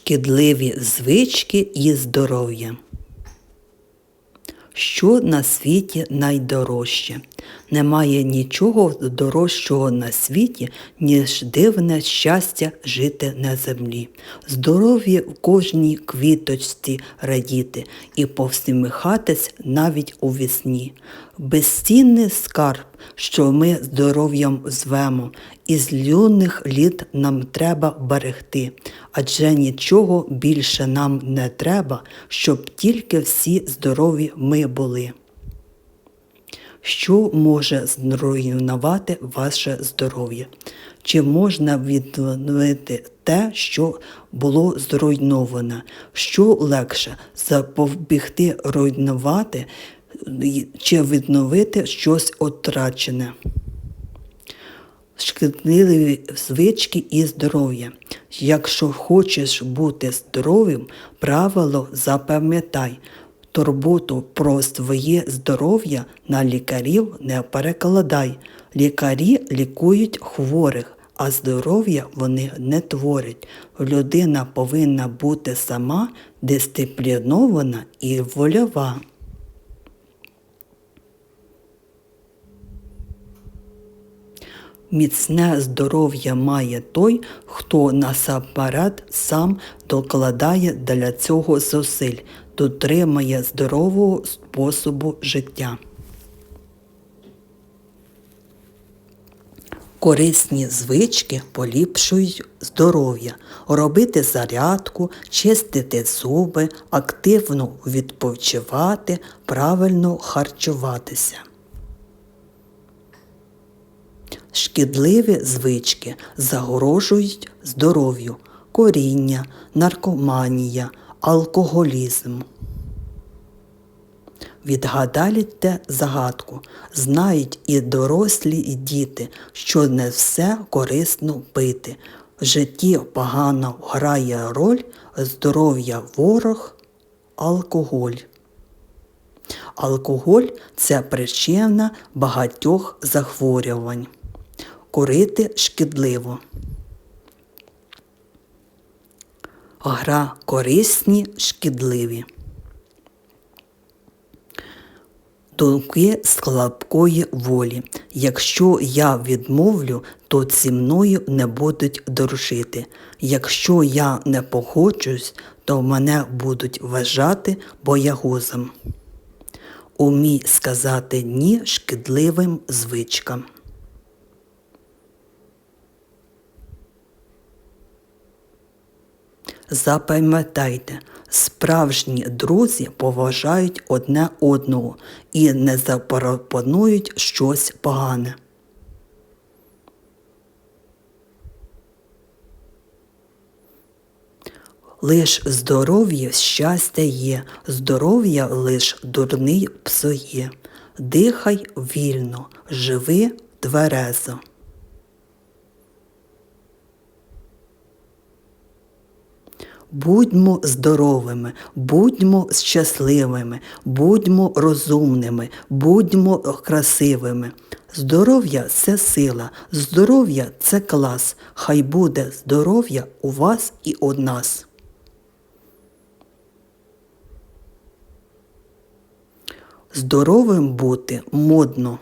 шкідливі звички і здоров'я. Що на світі найдорожче? Немає нічого дорожчого на світі, ніж дивне щастя жити на землі. Здоров'я в кожній квіточці радіти і повсміхатись навіть у вісні. Безцінний скарб, що ми здоров'ям звемо, із юних літ нам треба берегти, адже нічого більше нам не треба, щоб тільки всі здорові ми були. Що може зруйнувати ваше здоров'я? Чи можна відновити те, що було зруйноване? Що легше запобігти руйнувати чи відновити щось втрачене? шкідливі звички і здоров'я. Якщо хочеш бути здоровим, правило запам'ятай. Турботу про своє здоров'я на лікарів не перекладай. Лікарі лікують хворих, а здоров'я вони не творять. Людина повинна бути сама дисциплінована і вольова. Міцне здоров'я має той, хто насамперед сам докладає для цього зусиль, дотримує здорового способу життя. Корисні звички поліпшують здоров'я, робити зарядку, чистити зуби, активно відпочивати, правильно харчуватися. Шкідливі звички загрожують здоров'ю, коріння, наркоманія, алкоголізм. Відгадайте загадку. Знають і дорослі, і діти, що не все корисно пити. В житті погано грає роль, здоров'я ворог, алкоголь. Алкоголь це причина багатьох захворювань. Курити шкідливо. Гра корисні, шкідливі. Думки слабкої волі. Якщо я відмовлю, то зі мною не будуть дружити. Якщо я не погоджусь, то мене будуть вважати боягузом. Умій сказати ні шкідливим звичкам. Запам'ятайте, справжні друзі поважають одне одного і не запропонують щось погане. Лиш здоров'я щастя є, здоров'я лиш дурний псує. Дихай вільно, живи тверезо. Будьмо здоровими, будьмо щасливими, будьмо розумними, будьмо красивими. Здоров'я це сила, здоров'я це клас. Хай буде здоров'я у вас і у нас. Здоровим бути модно.